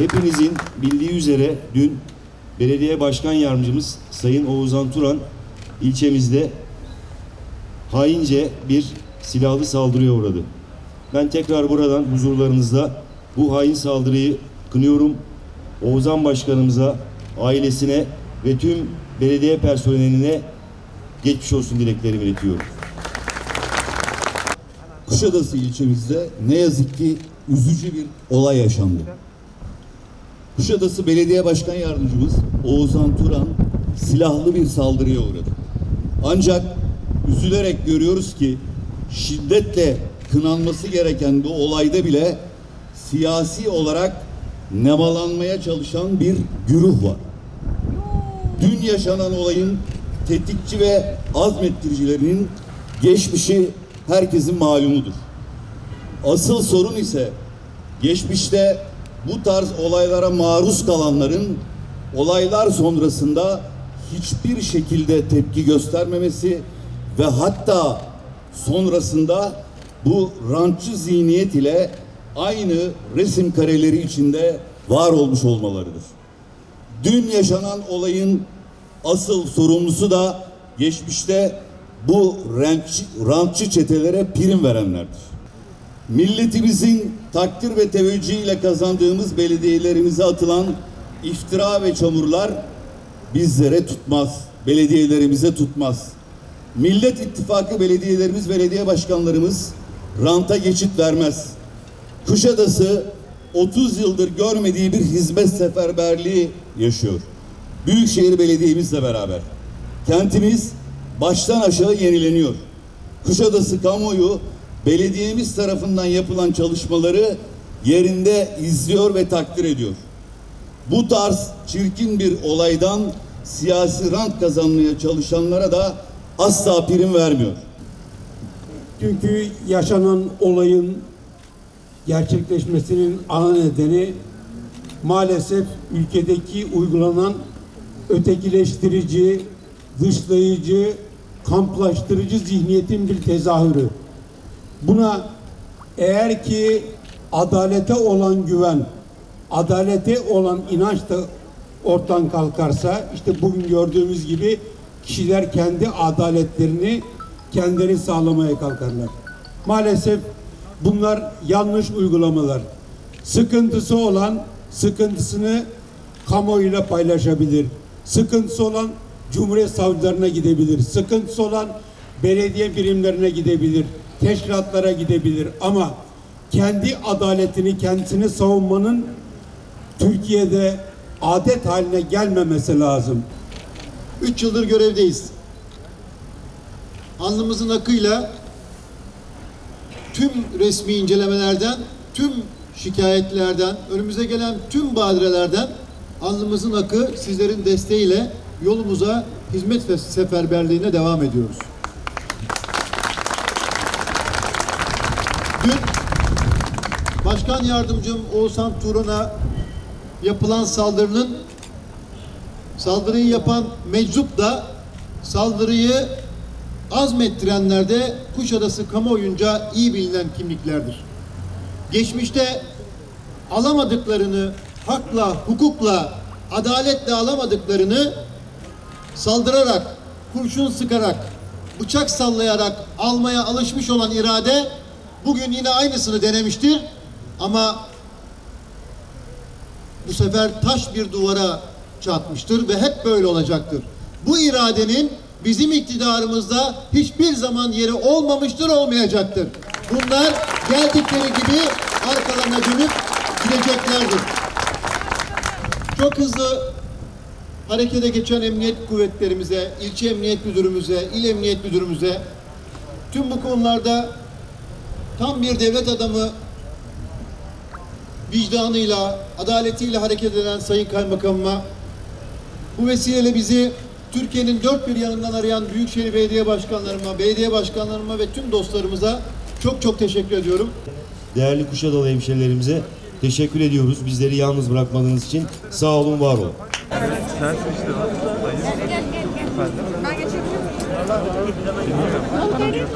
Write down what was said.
Hepinizin bildiği üzere dün belediye başkan yardımcımız Sayın Oğuzhan Turan ilçemizde haince bir silahlı saldırıya uğradı. Ben tekrar buradan huzurlarınızda bu hain saldırıyı kınıyorum. Oğuzhan Başkanımıza, ailesine ve tüm belediye personeline geçmiş olsun dileklerimi iletiyorum. Kuşadası ilçemizde ne yazık ki üzücü bir olay yaşandı. Kuşadası Belediye Başkan Yardımcımız Oğuzhan Turan silahlı bir saldırıya uğradı. Ancak üzülerek görüyoruz ki şiddetle kınanması gereken bu olayda bile siyasi olarak nemalanmaya çalışan bir güruh var. Dün yaşanan olayın tetikçi ve azmettiricilerinin geçmişi herkesin malumudur. Asıl sorun ise geçmişte bu tarz olaylara maruz kalanların olaylar sonrasında hiçbir şekilde tepki göstermemesi ve hatta sonrasında bu rantçı zihniyet ile aynı resim kareleri içinde var olmuş olmalarıdır. Dün yaşanan olayın asıl sorumlusu da geçmişte bu rantçı, rantçı çetelere prim verenlerdir. Milletimizin takdir ve teveccühüyle kazandığımız belediyelerimize atılan iftira ve çamurlar bizlere tutmaz, belediyelerimize tutmaz. Millet İttifakı belediyelerimiz, belediye başkanlarımız ranta geçit vermez. Kuşadası 30 yıldır görmediği bir hizmet seferberliği yaşıyor. Büyükşehir Belediye'mizle beraber. Kentimiz baştan aşağı yenileniyor. Kuşadası kamuoyu belediyemiz tarafından yapılan çalışmaları yerinde izliyor ve takdir ediyor. Bu tarz çirkin bir olaydan siyasi rant kazanmaya çalışanlara da asla prim vermiyor. Dünkü yaşanan olayın gerçekleşmesinin ana nedeni maalesef ülkedeki uygulanan ötekileştirici, dışlayıcı, kamplaştırıcı zihniyetin bir tezahürü. Buna eğer ki adalete olan güven, adalete olan inanç da ortadan kalkarsa işte bugün gördüğümüz gibi kişiler kendi adaletlerini kendileri sağlamaya kalkarlar. Maalesef bunlar yanlış uygulamalar. Sıkıntısı olan sıkıntısını kamuoyuyla paylaşabilir. Sıkıntısı olan Cumhuriyet savcılarına gidebilir. Sıkıntısı olan belediye birimlerine gidebilir. Teşkilatlara gidebilir. Ama kendi adaletini kendisini savunmanın Türkiye'de adet haline gelmemesi lazım. 3 yıldır görevdeyiz. Alnımızın akıyla tüm resmi incelemelerden, tüm şikayetlerden, önümüze gelen tüm badirelerden alnımızın akı sizlerin desteğiyle yolumuza hizmet ve seferberliğine devam ediyoruz. Dün Başkan Yardımcım Oğuzhan Turan'a yapılan saldırının Saldırıyı yapan meczup da saldırıyı azmettirenler de Kuşadası kamuoyunca iyi bilinen kimliklerdir. Geçmişte alamadıklarını hakla, hukukla, adaletle alamadıklarını saldırarak, kurşun sıkarak, bıçak sallayarak almaya alışmış olan irade bugün yine aynısını denemiştir. Ama bu sefer taş bir duvara çatmıştır ve hep böyle olacaktır. Bu iradenin bizim iktidarımızda hiçbir zaman yeri olmamıştır, olmayacaktır. Bunlar geldikleri gibi arkalarına dönüp gideceklerdir. Çok hızlı harekete geçen emniyet kuvvetlerimize, ilçe emniyet müdürümüze, il emniyet müdürümüze tüm bu konularda tam bir devlet adamı vicdanıyla, adaletiyle hareket eden Sayın Kaymakamıma bu vesileyle bizi Türkiye'nin dört bir yanından arayan Büyükşehir Belediye Başkanlarıma, belediye başkanlarıma ve tüm dostlarımıza çok çok teşekkür ediyorum. Değerli Kuşadalı hemşerilerimize teşekkür ediyoruz. Bizleri yalnız bırakmadığınız için sağ olun, var olun. Ben geçebilir miyim?